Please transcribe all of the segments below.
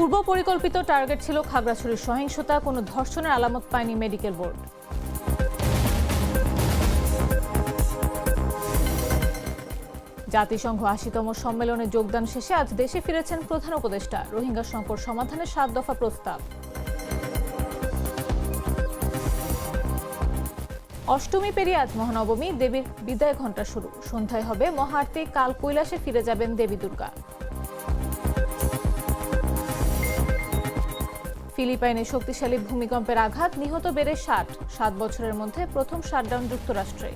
পূর্ব পরিকল্পিত টার্গেট ছিল খাগড়াছড়ির সহিংসতা, কোনো ধর্ষণের আলামত পায়নি মেডিকেল বোর্ড। জাতিসংঘ আশিতম সম্মেলনে যোগদান শেষে আজ দেশে ফিরেছেন প্রধান উপদেষ্টা। রোহিঙ্গা সংকট সমাধানে সাত দফা প্রস্তাব। অষ্টমী পেরিয়ে আজ মহানবমী, দেবীর বিদায় ঘণ্টা শুরু। সন্ধ্যায় হবে মহাআরতি কাল কৈলাসে ফিরে যাবেন দেবী দুর্গা। ফিলিপাইনে শক্তিশালী ভূমিকম্পের আঘাত নিহত বেড়ে ষাট। সাত বছরের মধ্যে প্রথম শাটডাউন যুক্তরাষ্ট্রে।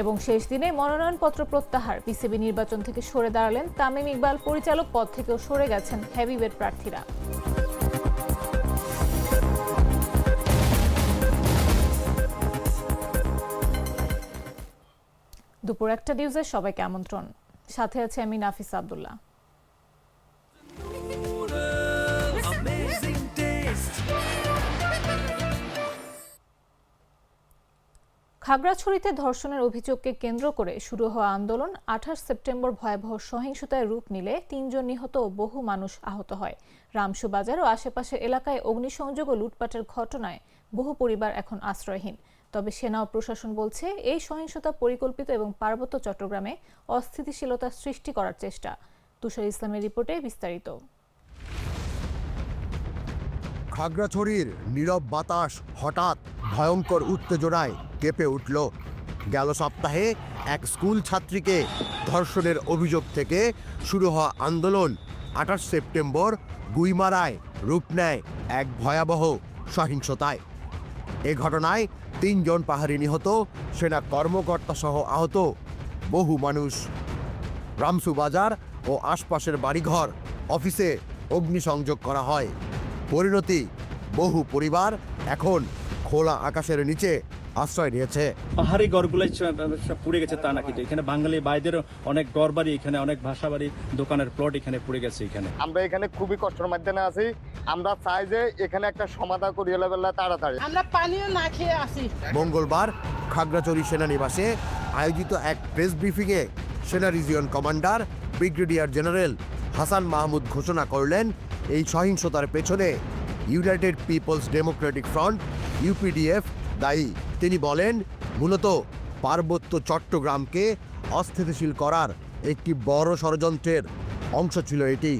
এবং শেষ দিনে মনোনয়নপত্র প্রত্যাহার। পিসিবি নির্বাচন থেকে সরে দাঁড়ালেন তামিম ইকবাল। পরিচালক পদ থেকেও সরে গেছেন হেভিওয়েট প্রার্থীরা। দুপুর একটা নিউজে সবাইকে আমন্ত্রণ। সাথে আছে আমি নাফিস আব্দুল্লাহ। খাগড়াছড়িতে ধর্ষণের অভিযোগকে কেন্দ্র করে শুরু হওয়া আন্দোলন আঠাশ সেপ্টেম্বর ভয়াবহ সহিংসতায় রূপ নিলে তিনজন নিহত ও বহু মানুষ আহত হয়। রামসু বাজার ও আশেপাশের এলাকায় অগ্নিসংযোগ ও লুটপাটের ঘটনায় বহু পরিবার এখন আশ্রয়হীন। তবে সেনা ও প্রশাসন বলছে, এই সহিংসতা পরিকল্পিত এবং পার্বত্য চট্টগ্রামে অস্থিতিশীলতা সৃষ্টি করার চেষ্টা। তুষার ইসলামের রিপোর্টে বিস্তারিত। খাগড়াছড়ির নীরব বাতাস হঠাৎ ভয়ঙ্কর উত্তেজনায় কেঁপে উঠল। গেল সপ্তাহে এক স্কুল ছাত্রীকে ধর্ষণের অভিযোগ থেকে শুরু হওয়া আন্দোলন আঠাশ সেপ্টেম্বর গুইমারায় রূপ নেয় এক ভয়াবহ সহিংসতায়। এ ঘটনায় তিনজন পাহাড়ি নিহত, সেনা কর্মকর্তা সহ আহত বহু মানুষ। রামসু বাজার ও আশপাশের বাড়িঘর, অফিসে অগ্নিসংযোগ করা হয়। পরিণতি, বহু পরিবার এখন খোলা আকাশের নিচে আশ্রয় নিয়েছে। পাহাড়ি গড়গুলাই পুড়ে গেছে তা নাকি এখানে বাঙালি বাইদেরও অনেক গড় বাড়ি এখানে অনেক ভাষা বাড়ি দোকানের প্লট এখানে পুড়ে গেছে এখানে। আমরা এখানে খুবই কষ্টের মাধ্যমে আছি। আমরা চাই যে এখানে একটা সমাধান করিয়ে লেবেলা তাড়াতাড়ি। আমরা পানিও না খেয়ে আসি মঙ্গলবার খাগড়াছড়ি সেনানিবাসে আয়োজিত এক প্রেস ব্রিফিংয়ে সেনা region commander brigadier general Hasan Mahmud ঘোষণা করলেন এই সহিংসতার পেছনে United People's Democratic Front UPDF দায়ী। তিনি বলেন মূলত পার্বত্য চট্টগ্রামকে অস্থিতিশীল করার একটি বড় ষড়যন্ত্রের অংশ ছিল এটি।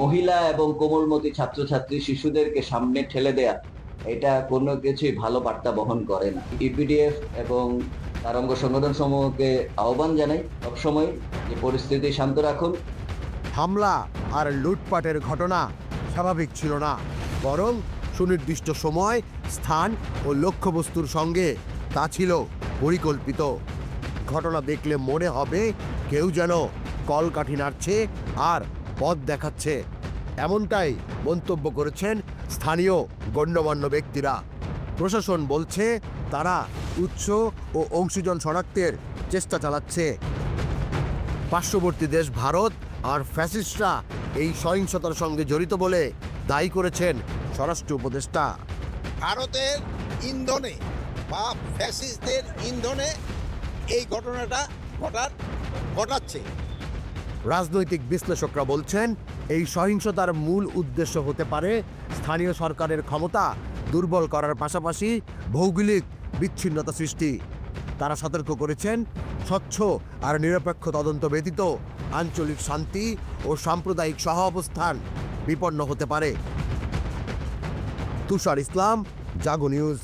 মহিলা এবং কোমলমতি ছাত্রছাত্রী শিশুদেরকে সামনে ঠেলে দেয়া এটা কোনো কিছুই ভালো বার্তা বহন করে না। ইপিডিএফ এবং তার অঙ্গ সংগঠন সমূহকে আহ্বান জানাই সবসময় যে পরিস্থিতি শান্ত রাখুন। হামলা আর লুটপাটের ঘটনা স্বাভাবিক ছিল না বরং সুনির্দিষ্ট সময়, স্থান ও লক্ষ্যবস্তুর সঙ্গে। তা ছিল পরিকল্পিত। ঘটনা দেখলে মনে হবে কেউ যেন কলকাঠি নাড়ছে আর পথ দেখাচ্ছে। এমনটাই মন্তব্য করেছেন স্থানীয় গণ্যমান্য ব্যক্তিরা। প্রশাসন বলছে তারা উৎস ও অংশীজন শনাক্তের চেষ্টা চালাচ্ছে। পার্শ্ববর্তী দেশ ভারত আর ফ্যাসিস্টরা এই সহিংসতার সঙ্গে জড়িত বলে দায়ী করেছেন স্বরাষ্ট্র উপদেষ্টা। ভারতের ইন্ধনে বা ফ্যাসিস্টদের ইন্ধনে এই ঘটনাটা ঘটার, ঘটাচ্ছে। রাজনৈতিক বিশ্লেষকরা বলছেন, এই সহিংসতার মূল উদ্দেশ্য হতে পারে স্থানীয় সরকারের ক্ষমতা দুর্বল করার পাশাপাশি ভৌগোলিক বিচ্ছিন্নতা সৃষ্টি। তারা সতর্ক করেছেন, স্বচ্ছ আর নিরপেক্ষ তদন্ত ব্যতীত আঞ্চলিক শান্তি ও সাম্প্রদায়িক সহ অবস্থান বিপন্ন হতে পারে। তুষার ইসলাম, জাগো নিউজ।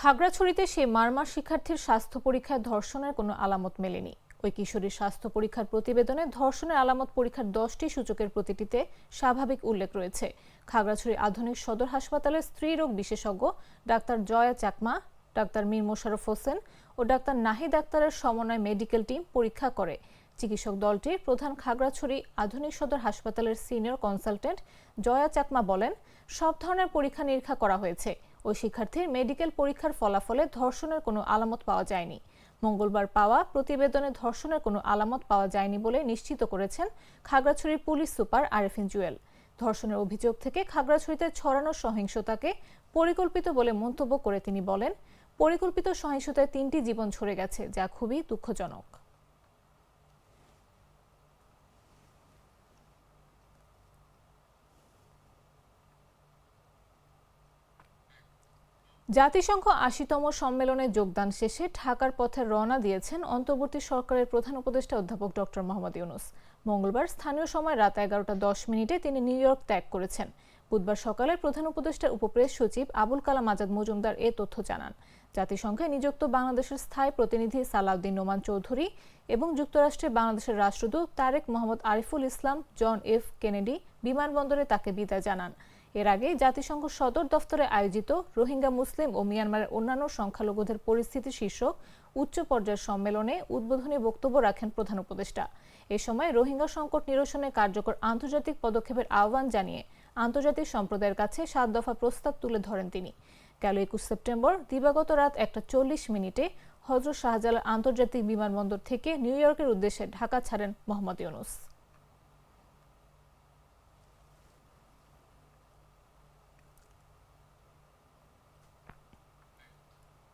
খাগড়াছড়িতে সেই মারমার শিক্ষার্থীর স্বাস্থ্য পরীক্ষায় ধর্ষণের কোনো আলামত মেলেনি। ওই কিশোরীর স্বাস্থ্য পরীক্ষার প্রতিবেদনে ধর্ষণের আলামত পরীক্ষার দশটি সূচকের প্রতিটিতে স্বাভাবিক উল্লেখ রয়েছে। খাগড়াছড়ি আধুনিক সদর হাসপাতালের স্ত্রী রোগ বিশেষজ্ঞ ডাক্তার জয়া চাকমা, ডাক্তার মীর মোশারফ হোসেন ও ডাক্তার নাহিদ ডাক্তারের সমন্বয় মেডিকেল টিম পরীক্ষা করে। চিকিৎসক দলটির প্রধান খাগড়াছড়ি আধুনিক সদর হাসপাতালের সিনিয়র কনসালটেন্ট জয়া চাকমা বলেন সব ধরনের পরীক্ষা নিরীক্ষা করা হয়েছে। ওই শিক্ষার্থীর মেডিকেল পরীক্ষার ফলাফলে ধর্ষণের কোনো আলামত পাওয়া যায়নি। মঙ্গলবার পাওয়া প্রতিবেদনে ধর্ষণের কোনো আলামত পাওয়া যায়নি বলে নিশ্চিত করেছেন খাগড়াছড়ির পুলিশ সুপার আরেফিন জুয়েল। ধর্ষণের অভিযোগ থেকে খাগড়াছড়িতে ছড়ানো সহিংসতাকে পরিকল্পিত বলে মন্তব্য করে তিনি বলেন, পরিকল্পিত সহিংসতায় তিনটি জীবন ঝরে গেছে, যা খুবই দুঃখজনক। জাতিসংঘ আশিতম সম্মেলনে যোগদান শেষে ঢাকার পথে রওনা দিয়েছেন অন্তর্বর্তী সরকারের প্রধান উপদেষ্টা অধ্যাপক ডক্টর মোহাম্মদ ইউনুস। মঙ্গলবার স্থানীয় সময় রাত এগারোটা দশ মিনিটে তিনি নিউ ইয়র্ক ত্যাগ করেছেন। বুধবার সকালে প্রধান উপদেষ্টার উপপ্রেস সচিব আবুল কালাম আজাদ মজুমদার এ তথ্য জানান। জাতিসংঘে নিযুক্ত বাংলাদেশের স্থায়ী প্রতিনিধি সালাউদ্দিন নোমান চৌধুরী এবং যুক্তরাষ্ট্রে বাংলাদেশের রাষ্ট্রদূত Tarek Mohammad Ariful Islam, John F Kennedy বিমানবন্দরে তাকে বিদায় জানান। এর আগে জাতিসংঘ সদর দফতরে আয়োজিত রোহিঙ্গা, মুসলিম ও মিয়ানমারের অন্যান্য সংখ্যালঘুদের পরিস্থিতি শীর্ষক উচ্চ পর্যায়ের সম্মেলনে উদ্বোধনী বক্তব্য রাখেন প্রধান উপদেষ্টা। এ সময় রোহিঙ্গা সংকট নিরসনে কার্যকর আন্তর্জাতিক পদক্ষেপের আহ্বান জানিয়ে আন্তর্জাতিক সম্প্রদায়ের কাছে সাত দফা প্রস্তাব তুলে ধরেন তিনি। গেল একুশ সেপ্টেম্বর, দিবাগত রাত একটা চল্লিশ মিনিটে হজরত শাহজালাল আন্তর্জাতিক বিমানবন্দর থেকে নিউ ইয়র্কের উদ্দেশ্যে ঢাকা ছাড়েন মোহাম্মদ ইউনুস।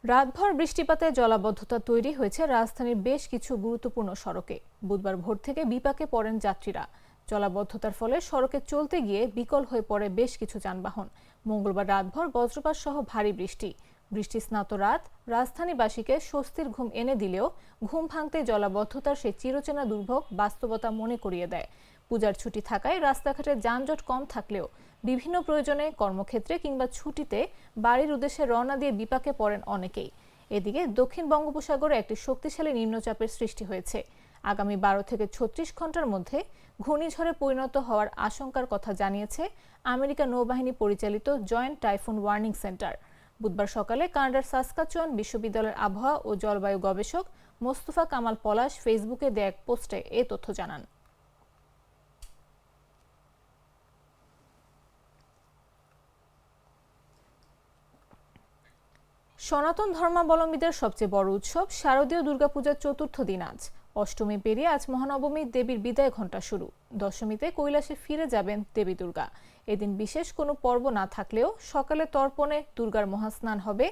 রাতভর বৃষ্টিপাতে জলাবদ্ধতা তৈরি হয়েছে রাজধানীর বেশ কিছু গুরুত্বপূর্ণ সড়কে। বুধবার ভোর থেকে বিপাকে পড়েন যাত্রীরা। জলাবদ্ধতার ফলে সড়কে চলতে গিয়ে বিকল হয়ে পড়ে বেশ কিছু যানবাহন। মঙ্গলবার রাতভর বজ্রপাত সহ ভারী বৃষ্টি। বৃষ্টি স্নাত রাত রাজধানীবাসীকে স্বস্তির ঘুম এনে দিলেও ঘুম ভাঙতে জলাবদ্ধতার সেই চিরচেনা দুর্ভোগ বাস্তবতা মনে করিয়ে দেয়। পূজার ছুটি থাকায় রাস্তাঘাটে যানজট কম থাকলেও বিভিন্ন প্রয়োজনে কর্মক্ষেত্রে কিংবা ছুটিতে বাড়ির উদ্দেশ্যে রওনা দিয়ে বিপাকে পড়েন অনেকেই। এদিকে দক্ষিণ বঙ্গোপসাগরে একটি শক্তিশালী নিম্নচাপের সৃষ্টি হয়েছে। আগামী বারো থেকে ছত্রিশ ঘণ্টার মধ্যে ঘূর্ণিঝড়ে পরিণত হওয়ার আশঙ্কার কথা জানিয়েছে আমেরিকা নৌবাহিনী পরিচালিত জয়েন্ট টাইফুন ওয়ার্নিং সেন্টার। বুধবার সকালে কানাডার সাসকাচুয়ান বিশ্ববিদ্যালয়ের আবহাওয়া ও জলবায়ু গবেষক মোস্তফা কামাল পলাশ ফেসবুকে দেয়া এক পোস্টে এ তথ্য জানান। সনাতন ধর্মাবলম্বীদের সবচেয়ে বড় উৎসব শারদীয় দুর্গাপূজার চতুর্থ দিন আজ। অষ্টমী পেরিয়ে আজ মহানবমী দেবীর বিদায় ঘণ্টা শুরু। দশমীতে কৈলাসে ফিরে যাবেন দেবী দুর্গা। এদিন বিশেষ কোনো পর্ব না থাকলেও সকালে তর্পণে দুর্গার মহাস্নান হবে,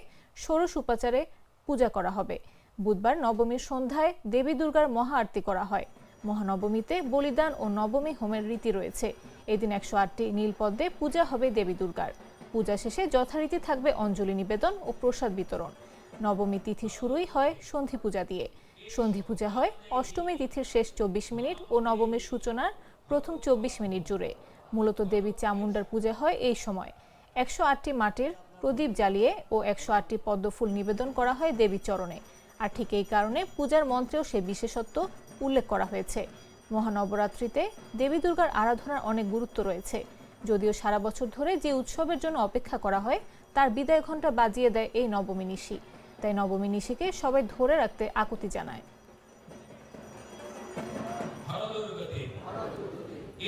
ষোড়শ উপাচারে পূজা করা হবে। বুধবার নবমীর সন্ধ্যায় দেবী দুর্গার মহা আরতি করা হয়। মহানবমীতে বলিদান ও নবমী হোমের রীতি রয়েছে। এদিন একশো আটটি নীলপদ্মে পূজা হবে দেবী দুর্গার। পূজা শেষে যথারীতি থাকবে অঞ্জলি নিবেদন ও প্রসাদ বিতরণ। নবমী তিথি শুরুই হয় সন্ধি পূজা দিয়ে। সন্ধি পূজা হয় অষ্টমী তিথির শেষ চব্বিশ মিনিট ও নবমীর সূচনার প্রথম চব্বিশ মিনিট জুড়ে। মূলত দেবী চামুণ্ডার পূজা হয় এই সময়। একশো আটটি মাটির প্রদীপ জ্বালিয়ে ও একশো আটটি পদ্মফুল নিবেদন করা হয় দেবী চরণে। আর ঠিক এই কারণে পূজার মন্ত্রেও সে বিশেষত্ব উল্লেখ করা হয়েছে। মহানবরাত্রিতে দেবী দুর্গার আরাধনার অনেক গুরুত্ব রয়েছে। যদিও সারা বছর ধরে যে উৎসবের জন্য অপেক্ষা করা হয় তার বিদায় ঘণ্টা বাজিয়ে দেয় এই নবমী নিশি। তাই নবমী নিশিকে সবাই ধরে রাখতে আকুতি জানায়।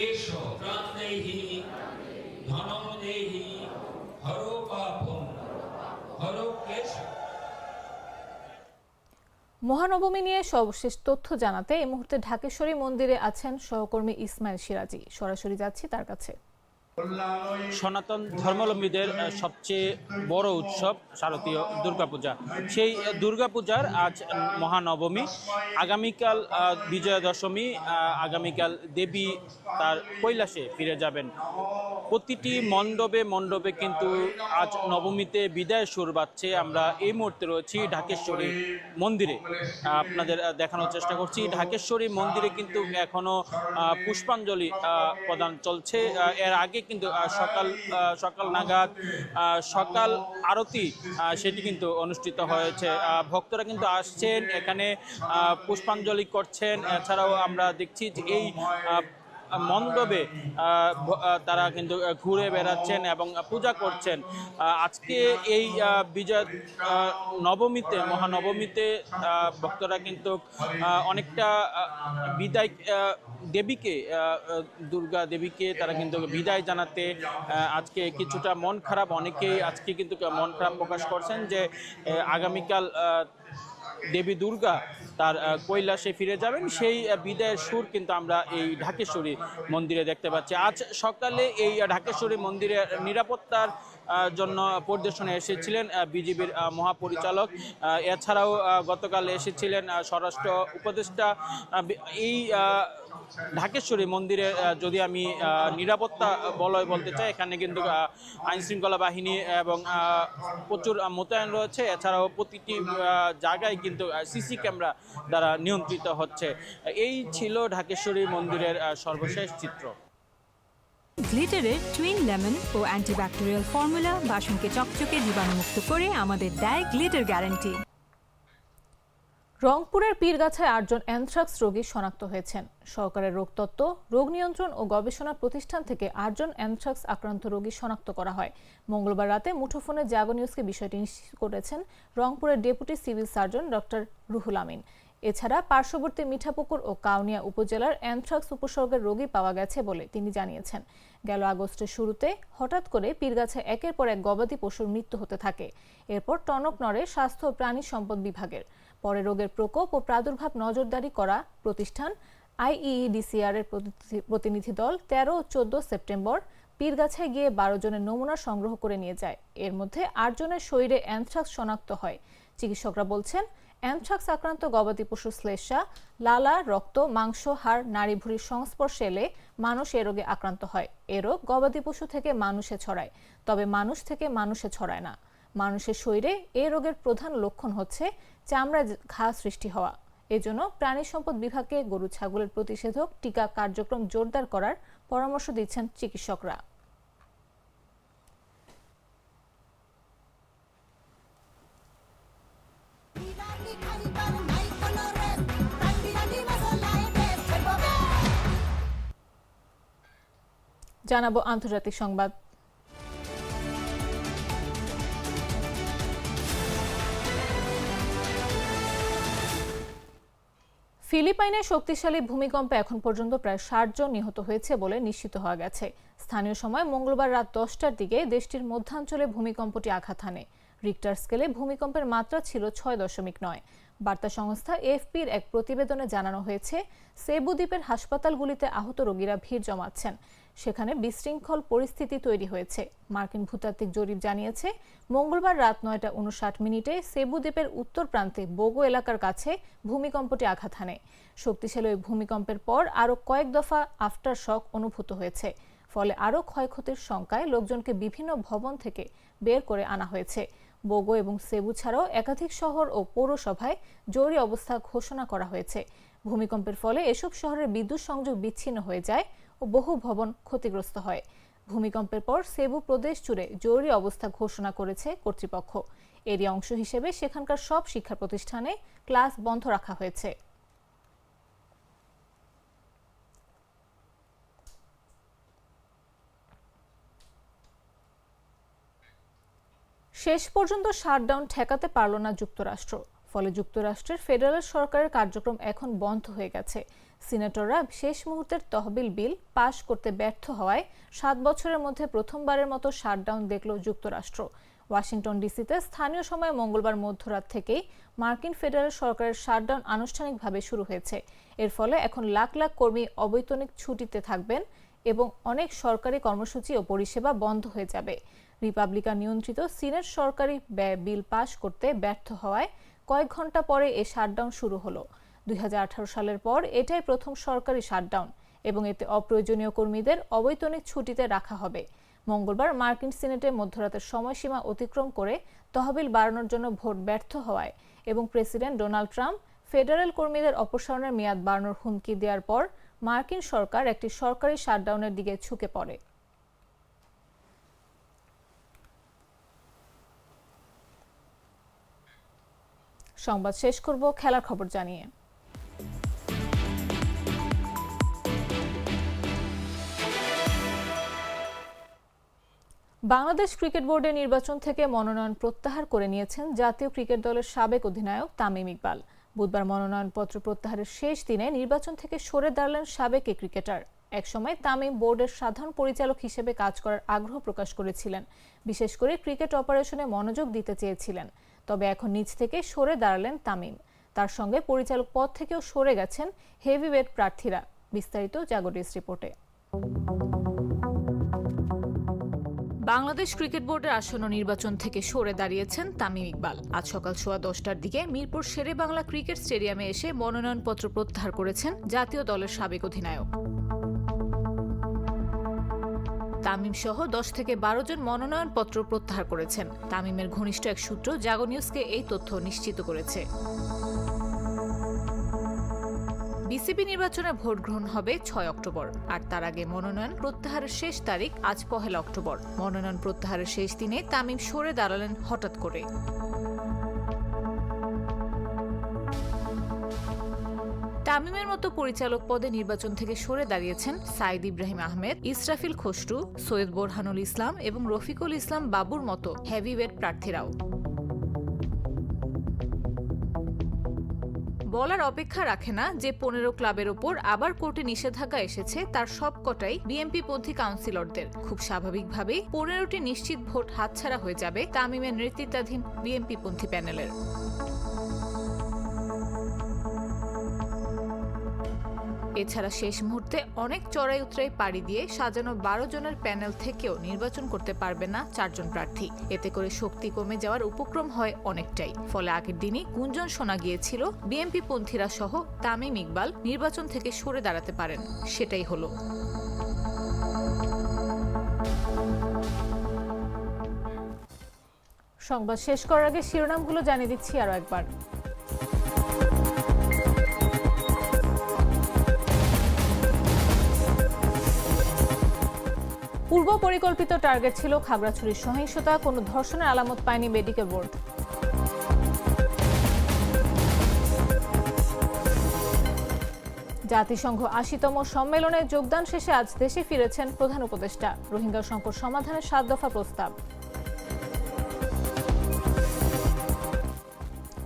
এসো প্রাণ দেহি হরো পাপম হরো ক্লেশ মহানবমী নিয়ে সর্বশেষ তথ্য জানাতে এই মুহূর্তে ঢাকেশ্বরী মন্দিরে আছেন সহকর্মী ইসমাইল সিরাজি। সরাসরি যাচ্ছি তার কাছে। সনাতন ধর্মাবলম্বীদের সবচেয়ে বড় উৎসব শারদীয় দুর্গাপূজা। সেই দুর্গাপূজার আজ মহানবমী। আগামীকাল বিজয়া দশমী আগামীকাল দেবী তার কৈলাসে ফিরে যাবেন। প্রতিটি মণ্ডপে মণ্ডপে কিন্তু আজ নবমীতে বিদায় সুর বাজছে। আমরা এই মুহূর্তে রয়েছি ঢাকেশ্বরী মন্দিরে। আপনাদের দেখানোর চেষ্টা করছি। ঢাকেশ্বরী মন্দিরে কিন্তু এখনও আহ, পুষ্পাঞ্জলি প্রদান চলছে। এর আগে কিন্তু সকাল সকাল নাগাদ সকাল আরতি সেটি কিন্তু অনুষ্ঠিত হয়েছে। ভক্তরা কিন্তু আসছেন, এখানে পুষ্পাঞ্জলি করছেন। এছাড়াও আমরা দেখছি যে এই মণ্ডপে তারা কিন্তু ঘুরে বেড়াচ্ছেন এবং পূজা করছেন। আজকে এই বিজয় নবমীতে, মহানবমীতে ভক্তরা কিন্তু অনেকটা বিদায় দেবীকে দুর্গা দেবীকে তারা কিন্তু বিদায় জানাতে আজকে কিছুটা মন খারাপ। অনেকেই আজকে কিন্তু মন খারাপ প্রকাশ করছেন যে আগামীকাল দেবী দুর্গা তার কৈলাসে ফিরে যাবেন। সেই বিদায়ের সুর কিন্তু আমরা এই ঢাকেশ্বরী মন্দিরে দেখতে পাচ্ছি। আজ সকালে এই ঢাকেশ্বরী মন্দিরে নিরাপত্তার জন্য পরিদর্শনে এসেছিলেন বিজিবির মহাপরিচালক। এছাড়াও গতকাল এসেছিলেন স্বরাষ্ট্র উপদেষ্টা। এই ঢাকেশ্বরী মন্দিরে যদি আমি নিরাপত্তা বলয় বলতে চাই, এখানে কিন্তু আইন শৃঙ্খলা বাহিনী এবং প্রচুর মোতায়েন রয়েছে। এছাড়াও প্রতিটি জায়গায় কিন্তু সিসি ক্যামেরা দ্বারা নিয়ন্ত্রিত হচ্ছে। এই ছিল ঢাকেশ্বরী মন্দিরের সর্বশেষ চিত্র। গ্লিটারের টুইন লেমন ও অ্যান্টিব্যাকটেরিয়াল ফর্মুলা বাসনকে চকচকে জীবাণুমুক্ত করে আমাদের দেয় গ্লিটার গ্যারান্টি। রংপুরের পীরগাছায় আটজন অ্যানথ্রাক্স রোগী শনাক্ত হয়েছেন। সরকারের রোগতত্ত্ব, রোগ নিয়ন্ত্রণ ও গবেষণা প্রতিষ্ঠান থেকে আটজন অ্যানথ্রাক্স আক্রান্ত রোগী শনাক্ত করা হয়। মঙ্গলবার রাতে মুঠোফোনে জাগো নিউজকে বিষয়টি নিশ্চিত করেছেন রংপুরের deputy civil surgeon doctor Ruhul Amin. এছাড়া পার্শ্ববর্তী মিঠাপুকুর ও কাউনিয়া উপজেলার অ্যানথ্রাক্স উপসর্গের রোগী পাওয়া গেছে বলে তিনি জানিয়েছেন। গেল আগস্টের শুরুতে হঠাৎ করে পীরগাছায় একের পর এক গবাদি পশুর মৃত্যু হতে থাকে। এরপর টনক নড়ে স্বাস্থ্য ও প্রাণী সম্পদ বিভাগের। পরে রোগের প্রকোপ ও প্রাদুর্ভাব নজরদারি করা প্রতিষ্ঠান আইইডিসিআর এর প্রতিনিধি- দল তেরো চোদ্দ সেপ্টেম্বর পীরগাছায় গিয়ে বারো জনের নমুনা সংগ্রহ করে নিয়ে যায়। এর মধ্যে আট জনের শরীরে অ্যানথ্রাক্স শনাক্ত হয়। চিকিৎসকরা বলছেন, অ্যানথ্রাক্স আক্রান্ত গবাদি পশু শ্লেষা লালা, রক্ত, মাংস, হাড়, নাড়ি ভুঁড়ির সংস্পর্শে এলে মানুষ এ রোগে আক্রান্ত হয়। এ রোগ গবাদি পশু থেকে মানুষে ছড়ায়। তবে মানুষ থেকে মানুষে ছড়ায় না। মানুষের শরীরে এ রোগের প্রধান লক্ষণ হচ্ছে চামড়া ঘা সৃষ্টি হওয়া। এজন্য প্রাণী সম্পদ বিভাগকে গরু, ছাগলের প্রতিষেধক টিকা কার্যক্রম জোরদার করার পরামর্শ দিচ্ছেন চিকিৎসকরা। জানাব আন্তর্জাতিক সংবাদ। ফিলিপাইনে শক্তিশালী ভূমিকম্পে এখন পর্যন্ত প্রায় ষাট জন নিহত হয়েছে বলে নিশ্চিত হওয়া গেছে। স্থানীয় সময় মঙ্গলবার রাত দশটার দিকে দেশটির মধ্যাঞ্চলে ভূমিকম্পটি আঘাত হানে। রিক্টার স্কেলে ভূমিকম্পের মাত্রা ছিল ছয় দশমিক নয়। বার্তা সংস্থা এফপির এক প্রতিবেদনে জানানো হয়েছে সেবু দ্বীপের হাসপাতালগুলিতে আহত রোগীরা ভিড় জমাচ্ছেন। সেখানে বিশৃঙ্খল পরিস্থিতি তৈরি হয়েছে। মার্কিন ভূতাত্ত্বিক জরিপ জানিয়েছে, মঙ্গলবার রাত নয়টা উনষাট মিনিটে সেবু দ্বীপের উত্তর প্রান্তে বোগো এলাকার কাছে ভূমিকম্পটি আঘাত হানে। শক্তিশালী ওই ভূমিকম্পের পর আরও কয়েক দফা আফটার শক অনুভূত হয়েছে। ফলে আরও ক্ষয়ক্ষতির শঙ্কায় লোকজনকে বিভিন্ন ভবন থেকে বের করে আনা হয়েছে। বোগো এবং সেবু ছাড়াও একাধিক শহর ও পৌরসভায় জরুরি অবস্থা ঘোষণা করা হয়েছে। ভূমিকম্পের ফলে এসব শহরের বিদ্যুৎ সংযোগ বিচ্ছিন্ন হয়ে যায় ও বহু ভবন ক্ষতিগ্রস্ত হয়। ভূমিকম্পের পর সেবু প্রদেশ জুড়ে জরুরি অবস্থা ঘোষণা করেছে কর্তৃপক্ষ। এরই অংশ হিসেবে সেখানকার সব শিক্ষা প্রতিষ্ঠানে ক্লাস বন্ধ রাখা হয়েছে। শেষ পর্যন্ত শাটডাউন ঠেকাতে পারল না যুক্তরাষ্ট্র। ফলে যুক্তরাষ্ট্রের ফেডারেল সরকারের কার্যক্রম এখন বন্ধ হয়ে গেছে। সিনেটররা শেষ মুহূর্তের তহবিল বিল পাশ করতে ব্যর্থ হওয়ায় সাত বছরের মধ্যে প্রথমবারের মতো শাটডাউন দেখল যুক্তরাষ্ট্র। ওয়াশিংটন ডিসিতে স্থানীয় সময় মঙ্গলবার মধ্যরাত থেকেই মার্কিন ফেডারেল সরকারের শাটডাউন আনুষ্ঠানিকভাবে শুরু হয়েছে। এর ফলে এখন লাখ লাখ কর্মী অবৈতনিক ছুটিতে থাকবেন এবং অনেক সরকারি কর্মসূচি ও পরিষেবা বন্ধ হয়ে যাবে। রিপাবলিকান নিয়ন্ত্রিত সিনেট সরকারি ব্যয় বিল পাশ করতে ব্যর্থ হওয়ায় কয়েক ঘণ্টা পরে এই শাটডাউন শুরু হলো। দুই হাজার আঠারো সালের পর এটাই প্রথম সরকারি শাটডাউন এবং এতে অপ্রয়োজনীয় কর্মীদের অবৈতনিক ছুটিতে রাখা হবে। মঙ্গলবার মার্কিন সিনেটে মধ্যরাতের সময়সীমা অতিক্রম করে তহবিল বাড়ানোর জন্য ভোট ব্যর্থ হওয়ায় এবং প্রেসিডেন্ট ডোনাল্ড ট্রাম্প ফেডারেল কর্মীদের অপসারণের মেয়াদ বাড়ানোর হুমকি দেওয়ার পর মার্কিন সরকার একটি সরকারি শাটডাউনের দিকে ঝুঁকে পড়ে। সংবাদ শেষ করব, খেলার খবর জানিয়ে। বাংলাদেশ ক্রিকেট বোর্ডের নির্বাচন থেকে মনোনয়ন প্রত্যাহার করে নিয়েছেন জাতীয় ক্রিকেট দলের সাবেক অধিনায়ক তামিম ইকবাল। বুধবার মনোনয়নপত্র প্রত্যাহারের শেষ দিনে নির্বাচন থেকে সরে দাঁড়ালেন সাবেক এই ক্রিকেটার। একসময় তামিম বোর্ডের সাধারণ পরিচালক হিসেবে কাজ করার আগ্রহ প্রকাশ করেছিলেন। বিশেষ করে ক্রিকেট অপারেশনে মনোযোগ দিতে চেয়েছিলেন। তবে এখন নিজ থেকে সরে দাঁড়ালেন তামিম। তার সঙ্গে পরিচালক পদ থেকেও সরে গেছেন হেভিওয়েট প্রার্থীরা। বিস্তারিত জাগরিস রিপোর্টে। বাংলাদেশ ক্রিকেট বোর্ডের আসন্ন নির্বাচন থেকে সরে দাঁড়িয়েছেন তামিম ইকবাল। আজ সকাল সোয়া দশটার দিকে মিরপুর শেরে বাংলা ক্রিকেট স্টেডিয়ামে এসে মনোনয়নপত্র প্রত্যাহার করেছেন জাতীয় দলের সাবেক অধিনায়ক। তামিম সহ দশ থেকে বারো জন মনোনয়নপত্র প্রত্যাহার করেছেন। তামিমের ঘনিষ্ঠ এক সূত্র জাগো নিউজকে এই তথ্য নিশ্চিত করেছে। বিসিবি নির্বাচনে ভোট গ্রহণ হবে ছয় অক্টোবর। আর তার আগে মনোনয়ন প্রত্যাহারের শেষ তারিখ আজ পহেলা অক্টোবর। মনোনয়ন প্রত্যাহারের শেষ দিনে তামিম সরে দাঁড়ালেন হঠাৎ করে। তামিমের মতো পরিচালক পদে নির্বাচন থেকে সরে দাঁড়িয়েছেন সাইদ ইব্রাহিম আহমেদ, ইসরাফিল খসরু, সৈয়দ বোরহানুল ইসলাম এবং রফিকুল ইসলাম বাবুর মতো হেভিওয়েট প্রার্থীরাও। বলার অপেক্ষা রাখে না যে পনেরো ক্লাবের ওপর আবার কোর্টে নিষেধাজ্ঞা এসেছে, তার সবকটাই বিএনপি পন্থী কাউন্সিলরদের। খুব স্বাভাবিকভাবেই পনেরোটি নিশ্চিত ভোট হাতছাড়া হয়ে যাবে তামিমের নেতৃত্বাধীন বিএনপি পন্থী প্যানেলের। এছাড়া শেষ মুহূর্তে অনেক চড়াই উতরাই পাড়ি দিয়ে সাজানো বারো জনের প্যানেল থেকেও নির্বাচন করতে পারবে না চারজন প্রার্থী। এতে করে শক্তি কমে যাওয়ার উপক্রম হয় অনেকটাই। ফলে আগের দিনই গুঞ্জন শোনা গিয়েছিল, বিএনপি পন্থীরা সহ তামিম ইকবাল নির্বাচন থেকে সরে দাঁড়াতে পারেন। সেটাই হলো। সংবাদ শেষ করার আগে শিরোনামগুলো জানিয়ে দিচ্ছি আরও একবার। পূর্ব পরিকল্পিত টার্গেট ছিল খাগড়াছড়ির সহিংসতা, কোনো ধর্ষণের আলামত পায়নি মেডিকেল বোর্ড জাতিসংঘ আশিতম সম্মেলনে যোগদান শেষে আজ দেশে ফিরেছেন প্রধান উপদেষ্টা। রোহিঙ্গা সংকট সমাধানের সাত দফা প্রস্তাব।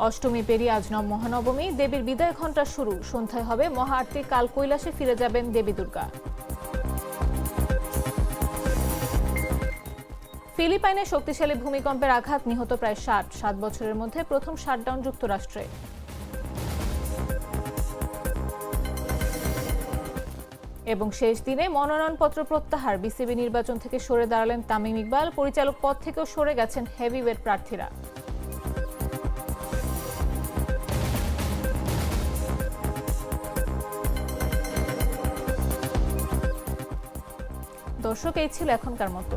অষ্টমী পেরিয়ে আজ নব মহানবমী। দেবীর বিদায় ঘণ্টা শুরু। সন্ধ্যায় হবে মহা আরতি কাল কৈলাসে ফিরে যাবেন দেবী দুর্গা। ফিলিপাইনে শক্তিশালী ভূমিকম্পের আঘাত নিহত প্রায় ষাট। সাত বছরের মধ্যে প্রথম শাটডাউন যুক্তরাষ্ট্রে। এবং শেষ দিনে মনোনয়নপত্র প্রত্যাহার। বিসিবি নির্বাচন থেকে সরে দাঁড়ালেন তামিম ইকবাল। পরিচালক পদ থেকেও সরে গেছেন হেভিওয়েট প্রার্থীরা। দর্শক, এই ছিল এখনকার মতো।